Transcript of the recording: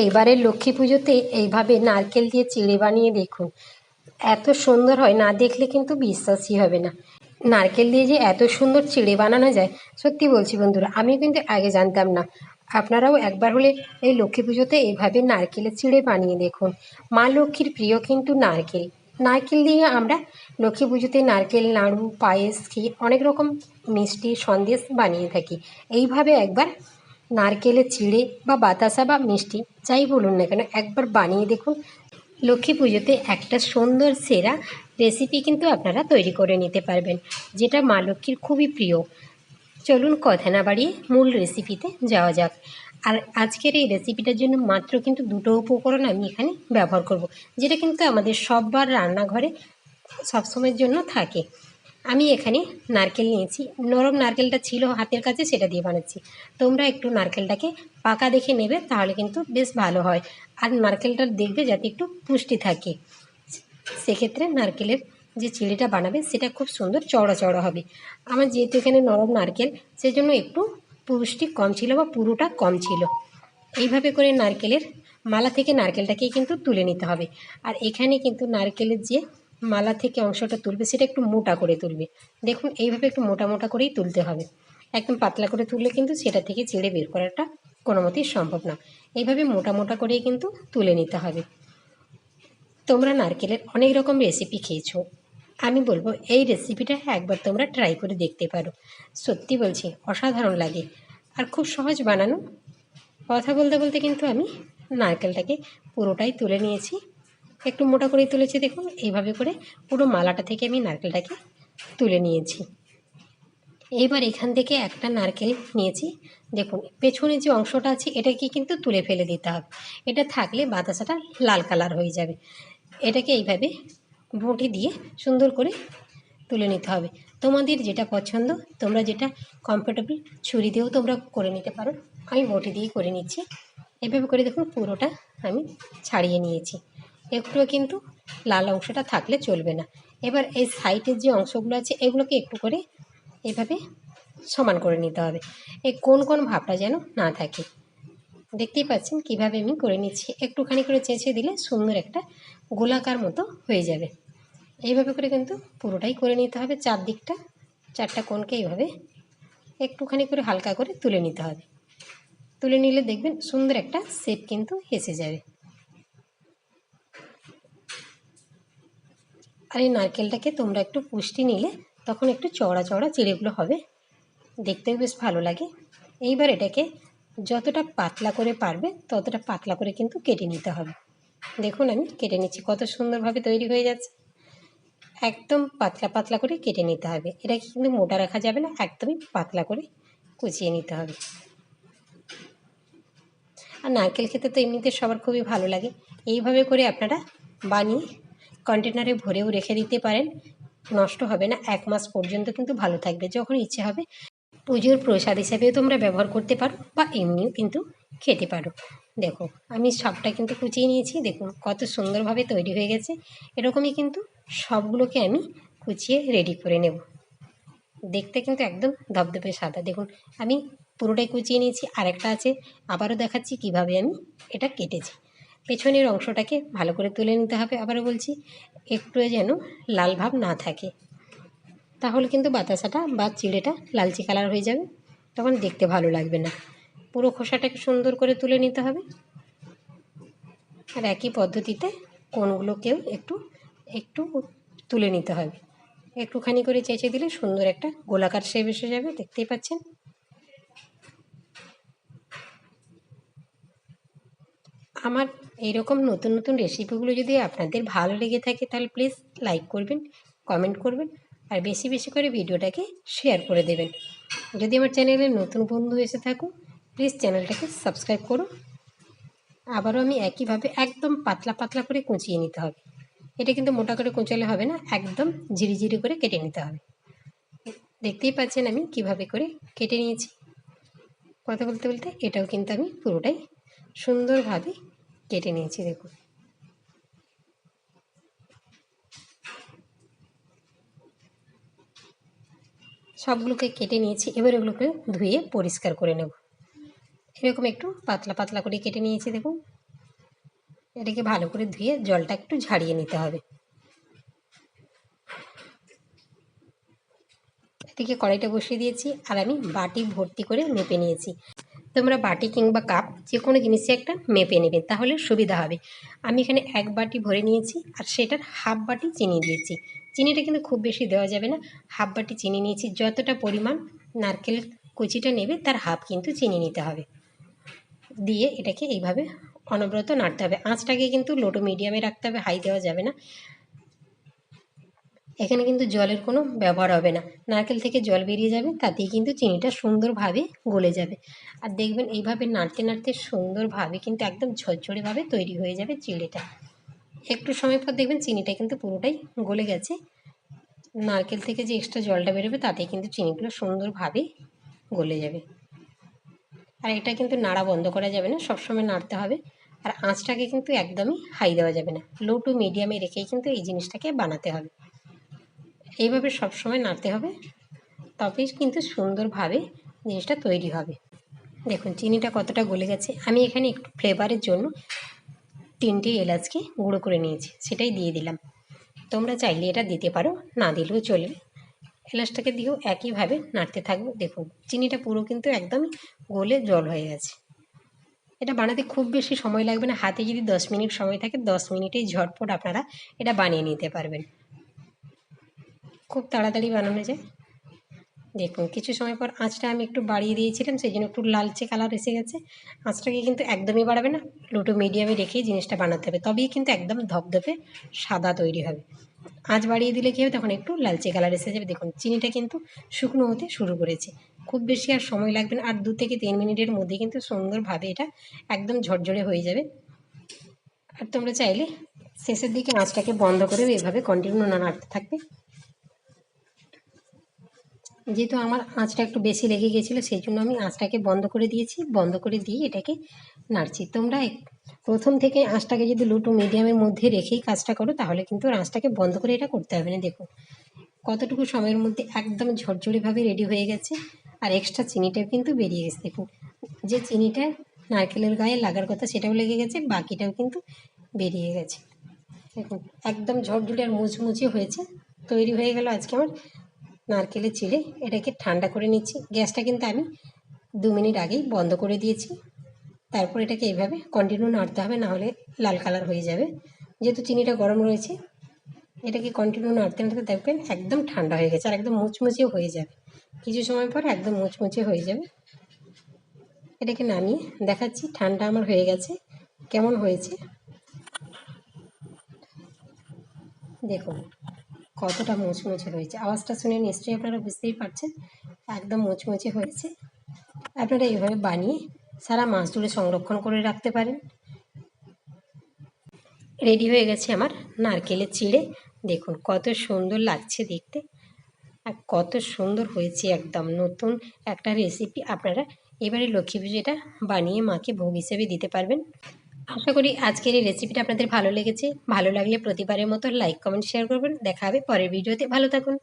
এইবারে লক্ষ্মী পুজোতে এইভাবে নারকেল দিয়ে চিড়ে বানিয়ে দেখুন। এত সুন্দর হয়, না দেখলে কিন্তু বিশ্বাসই হবে না। নারকেল দিয়ে যে এত সুন্দর চিড়ে বানানো যায়, সত্যি বলছি বন্ধুরা, আমি কিন্তু আগে জানতাম না। আপনারাও একবার হলে এই লক্ষ্মী পুজোতে এইভাবে নারকেলের চিড়ে বানিয়ে দেখুন। মা লক্ষ্মীর প্রিয় কিন্তু নারকেল। নারকেল দিয়ে আমরা লক্ষ্মী পুজোতে নারকেল, নাড়ু, পায়েস ক্ষীর অনেক রকম মিষ্টি সন্দেশ বানিয়ে থাকি। এইভাবে একবার নারকেলের চিড়ে বা বাতাসা বা মিষ্টি, যাই বলুন না কেন, একবার বানিয়ে দেখুন। লক্ষ্মী পুজোতে একটা সুন্দর সেরা রেসিপি কিন্তু আপনারা তৈরি করে নিতে পারবেন, যেটা মা লক্ষ্মীর খুবই প্রিয়। চলুন কথা না বাড়িয়ে মূল রেসিপিতে যাওয়া যাক। আর আজকের এই রেসিপিটার জন্য মাত্র কিন্তু দুটো উপকরণ আমি এখানে ব্যবহার করব, যেটা কিন্তু আমাদের সববার রান্নাঘরে সবসময়ের জন্য থাকে। আমি এখানে নারকেল নিয়েছি। নরম নারকেলটা ছিল হাতের কাছে, সেটা দিয়ে বানাচ্ছি। তোমরা একটু নারকেলটাকে পাকা দেখে নেবে, তাহলে কিন্তু বেশ ভালো হয়। আর নারকেলটা দেখবে যাতে একটু পুষ্টি থাকে। সেক্ষেত্রে নারকেলের যে চিড়িটা বানাবে, সেটা খুব সুন্দর চওড়া চওড়া হবে। আমার যেহেতু এখানে নরম নারকেল, সেজন্য একটু পুষ্টি কম ছিল বা পুরোটা কম ছিল। এইভাবে করে নারকেলের মালা থেকে নারকেলটাকে কিন্তু তুলে নিতে হবে। আর এখানে কিন্তু নারকেলের যে মালা থেকে অংশটা তুলবে, সেটা একটু মোটা করে তুলবে। দেখুন, এইভাবে একটু মোটা মোটা করেই তুলতে হবে। একদম পাতলা করে তুললে কিন্তু সেটা থেকে ছেড়ে বের করাটা কোনো মতেই সম্ভব না। এইভাবে মোটা মোটা করেই কিন্তু তুলে নিতে হবে। তোমরা নারকেলের অনেক রকম রেসিপি খেয়েছো। আমি বলব, এই রেসিপিটা একবার তোমরা ট্রাই করে দেখতে পারো। সত্যি বলছি, অসাধারণ লাগে। আর খুব সহজ বানানো। কথা বলতে বলতে কিন্তু আমি নারকেলটাকে পুরোটাই তুলে নিয়েছি। একটু মোটা করেই তুলেছি দেখুন। এইভাবে করে পুরো মালাটা থেকে আমি নারকেলটাকে তুলে নিয়েছি। এইবার এখান থেকে একটা নারকেল নিয়েছি। দেখুন, পেছনে যে অংশটা আছে, এটাকে কিন্তু তুলে ফেলে দিতে হবে। এটা থাকলে বাতাসাটা লাল কালার হয়ে যাবে। এটাকে এইভাবে বটি দিয়ে সুন্দর করে তুলে নিতে হবে। তোমাদের যেটা পছন্দ, তোমরা যেটা কমফোর্টেবল ছুরি দিয়েও তোমরা করে নিতে পারো। আমি বটি দিয়েই করে নিচ্ছি। এভাবে করে দেখুন, পুরোটা আমি ছাড়িয়ে নিয়েছি। একটুও কিন্তু লাল অংশটা থাকলে চলবে না। এবার এই সাইডের যে অংশগুলো আছে, এগুলোকে একটু করে এভাবে সমান করে নিতে হবে। এই কোন কোন ভাবটা যেন না থাকে। দেখতেই পাচ্ছেন কীভাবে আমি করে নিচ্ছি। একটুখানি করে চেঁচে দিলে সুন্দর একটা গোলাকার মতো হয়ে যাবে। এইভাবে করে কিন্তু পুরোটাই করে নিতে হবে। চারদিকটা, চারটা কোণকে এইভাবে একটুখানি করে হালকা করে তুলে নিতে হবে। তুলে নিলে দেখবেন সুন্দর একটা শেপ কিন্তু এসে যাবে। আর এই নারকেলটাকে তোমরা একটু পুষ্টি নিলে, তখন একটু চওড়া চওড়া চিড়েগুলো হবে। দেখতেও বেশ ভালো লাগে। এইবার এটাকে যতটা পাতলা করে পারবে, ততটা পাতলা করে কিন্তু কেটে নিতে হবে। দেখুন আমি কেটে নিচ্ছি, কত সুন্দরভাবে তৈরি হয়ে যাচ্ছে। একদম পাতলা পাতলা করে কেটে নিতে হবে। এটাকে কিন্তু মোটা রাখা যাবে না, একদমই পাতলা করে কুচিয়ে নিতে হবে। আর নারকেল খেতে তো এমনিতে সবার খুবই ভালো লাগে। এইভাবে করে আপনারা বানিয়ে কন্টেনারে ভরেও রেখে দিতে পারেন, নষ্ট হবে না, এক মাস পর্যন্ত কিন্তু ভালো থাকবে, যখন ইচ্ছে হবে। পুজোর প্রসাদ হিসাবেও তোমরা ব্যবহার করতে পারো বা এমনিও কিন্তু খেতে পারো। দেখো, আমি সবটা কিন্তু কুচিয়ে নিয়েছি, দেখুন কত সুন্দরভাবে তৈরি হয়ে গেছে। এরকমই কিন্তু সবগুলোকে আমি কুচিয়ে রেডি করে নেব। দেখতে কিন্তু একদম ধপধপে সাদা। দেখুন, আমি পুরোটাই কুচিয়ে নিয়েছি, আরেকটা আছে, আবারও দেখাচ্ছি কীভাবে আমি এটা কেটেছি। পেছনের অংশটাকে ভালো করে তুলে নিতে হবে। আবারও বলছি একটু যেন লাল ভাব না থাকে। তাহলে কিন্তু বাতাসাটা বা চিড়েটা লালচে কালার হয়ে যাবে। তখন দেখতে ভালো লাগবে না। পুরো খোসাটাকে সুন্দর করে তুলে নিতে হবে। আর একই পদ্ধতিতে কোনগুলোকেও একটু একটু তুলে নিতে হবে। একটুখানি করে চেঁচে দিলে সুন্দর একটা গোলাকার শেপ এসে যাবে, দেখতেই পাচ্ছেন? আমার এইরকম নতুন নতুন রেসিপিগুলো যদি আপনাদের ভালো লেগে থাকে, তাহলে প্লিজ লাইক করবেন কমেন্ট করবেন, আর বেশি বেশি করে ভিডিওটাকে শেয়ার করে দেবেন। যদি আমার চ্যানেলে নতুন বন্ধু এসে থাকো প্লিজ চ্যানেলটাকে সাবস্ক্রাইব করো আবারও আমি একইভাবে একদম পাতলা পাতলা করে কুচিয়ে নিতে হবে। এটা কিন্তু মোটা করে কুচালে হবে না, একদম ঝিরিঝিরি করে কেটে নিতে হবে। দেখতেই পাচ্ছেন আমি কীভাবে করে কেটে নিয়েছি। কথা বলতে বলতে এটাও কিন্তু আমি পুরোটাই সুন্দরভাবে কেটে নিয়েছি, দেখুন। সবগুলোকে কেটে নিয়েছি, এবার ওগুলোকে ধুয়ে পরিষ্কার করে নেব। এরকম একটু পাতলা পাতলা করে কেটে নিয়েছি, দেখুন। এটাকে ভালো করে ধুয়ে জলটা একটু ঝাড়িয়ে নিতে হবে। এদিকে কড়াইটা বসিয়ে দিয়েছি, আর আমি বাটি ভর্তি করে মেপে নিয়েছি। তোমরা বাটি কিংবা কাপ যে কোনো জিনিসে একটা মেপে নেবে, তাহলে সুবিধা হবে। আমি এখানে এক বাটি ভরে নিয়েছি আর সেটার হাফ বাটি চিনি দিয়েছি। চিনিটা কিন্তু খুব বেশি দেওয়া যাবে না, হাফ বাটি চিনি নিয়েছি। যতটা পরিমাণ নারকেল কুচিটা নেবে, তার হাফ কিন্তু চিনি নিতে হবে। দিয়ে এটাকে এইভাবে অনবরত নাড়তে হবে। আঁচটাকে কিন্তু লো টু মিডিয়ামে রাখতে হবে, হাই দেওয়া যাবে না। এখানে কিন্তু জলের কোনো ব্যবহার হবে না। নারকেল থেকে জল বেরিয়ে যাবে, তাতেই কিন্তু চিনিটা সুন্দরভাবে গলে যাবে। আর দেখবেন এইভাবে নাড়তে নাড়তে সুন্দরভাবে কিন্তু একদম ঝরঝরেভাবে তৈরি হয়ে যাবে চিড়েটা। একটু সময় পর দেখবেন চিনিটা কিন্তু পুরোটাই গলে গেছে। নারকেল থেকে যে এক্সট্রা জলটা বেরোবে তাতে কিন্তু চিনিগুলো সুন্দরভাবে গলে যাবে। আর এটা কিন্তু নাড়া বন্ধ করা যাবে না, সবসময় নাড়তে হবে। আর আঁচটাকে কিন্তু একদমই হাই দেওয়া যাবে না। লো টু মিডিয়ামে রেখেই কিন্তু এই জিনিসটাকে বানাতে হবে। এইভাবে সবসময় নাড়তে হবে। তবেই কিন্তু সুন্দরভাবে জিনিসটা তৈরি হবে। দেখুন, চিনিটা কতটা গলে গেছে। আমি এখানে একটু ফ্লেভারের জন্য তিনটি এলাচকে গুঁড়ো করে নিয়েছি, সেটাই দিয়ে দিলাম। তোমরা চাইলে এটা দিতে পারো, না দিলেও চলবে এলাচটাকে দিয়েও একইভাবে নাড়তে থাকব। দেখুন, চিনিটা পুরো কিন্তু একদম গলে জল হয়ে গেছে। এটা বানাতে খুব বেশি সময় লাগবে না। হাতে যদি দশ মিনিট সময় থাকে, দশ মিনিটেই ঝটপট আপনারা এটা বানিয়ে নিতে পারবেন। খুব তাড়াতাড়ি বানানো যায়। দেখুন, কিছু সময় পর আঁচটা আমি একটু বাড়িয়ে দিয়েছিলাম, সেই জন্য একটু লালচে কালার এসে গেছে। আঁচটাকে কিন্তু একদমই বাড়াবে না লোটো মিডিয়ামে রেখেই জিনিসটা বানাতে হবে। তবেই কিন্তু একদম ধপধপে সাদা তৈরি হবে। আঁচ বাড়িয়ে দিলে কী হবে? তখন একটু লালচে কালার এসে যাবে। দেখুন, চিনিটা কিন্তু শুকনো হতে শুরু করেছে। খুব বেশি আর সময় লাগবে না, আর দু থেকে তিন মিনিটের মধ্যে কিন্তু সুন্দরভাবে এটা একদম ঝরঝরে হয়ে যাবে। আর তোমরা চাইলে শেষের দিকে আঁচটাকে বন্ধ করে এভাবে কন্টিনিউ নাড়তে থাকবে। যেহেতু আমার আঁচটা একটু বেশি লেগে গেছিল, সেই জন্য আমি আঁচটাকে বন্ধ করে দিয়েছি। বন্ধ করে দিয়ে এটাকে নাড়ছি। তোমরা প্রথম থেকে আঁচটাকে যদি লো টু মিডিয়ামের মধ্যে রেখেই কাজটা করো, তাহলে কিন্তু আঁচটাকে বন্ধ করে এটা করতে হবে না। দেখুন কতটুকু সময়ের মধ্যে একদম ঝরঝরেভাবে রেডি হয়ে গেছে, আর এক্সট্রা চিনিটাও কিন্তু বেরিয়ে গেছে। দেখুন যে চিনিটা নারকেলের গায়ে লাগার কথা সেটাও লেগে গেছে, বাকিটাও কিন্তু বেরিয়ে গেছে। দেখুন একদম ঝরঝরে আর মুচমুচে হয়েছে, তৈরি হয়ে গেল আজকে আমার নারকেলের চিড়ে এটাকে ঠান্ডা করে নিচ্ছি। গ্যাসটা কিন্তু আমি দু মিনিট আগেই বন্ধ করে দিয়েছি। তারপর এটাকে এইভাবে কন্টিনিউ নাড়তে হবে, নাহলে লাল কালার হয়ে যাবে। যেহেতু চিনিটা গরম রয়েছে, এটাকে কন্টিনিউ নাড়তে নাড়তে দেখবেন একদম ঠান্ডা হয়ে গেছে, আর একদম মুচমুচেও হয়ে যাবে। কিছু সময় পর একদম মুচমুচে হয়ে যাবে। এটাকে নামিয়ে দেখাচ্ছি, ঠান্ডা আমার হয়ে গেছে, কেমন হয়েছে। দেখুন কতটা মুচমুচে হয়েছে আওয়াজটা শুনে নিশ্চয়ই আপনারা বুঝতেই পারছেন। একদম মুচমুচে হয়েছে। আপনারা এইভাবে বানিয়ে সারা মাস জুড়ে সংরক্ষণ করে রাখতে পারেন। রেডি হয়ে গেছে আমার নারকেলের চিড়ে। দেখুন, কত সুন্দর লাগছে দেখতে। আর কত সুন্দর হয়েছে একদম নতুন একটা রেসিপি আপনারা এবারে লক্ষ্মী পুজোটা বানিয়ে মাকে ভোগ হিসেবে দিতে পারবেন। আশা করি আজকের এই রেসিপিটা আপনাদের ভালো লেগেছে। ভালো লাগলে প্রতিবারের মতো লাইক কমেন্ট শেয়ার করবেন। দেখা হবে পরের ভিডিওতে। ভালো থাকুন।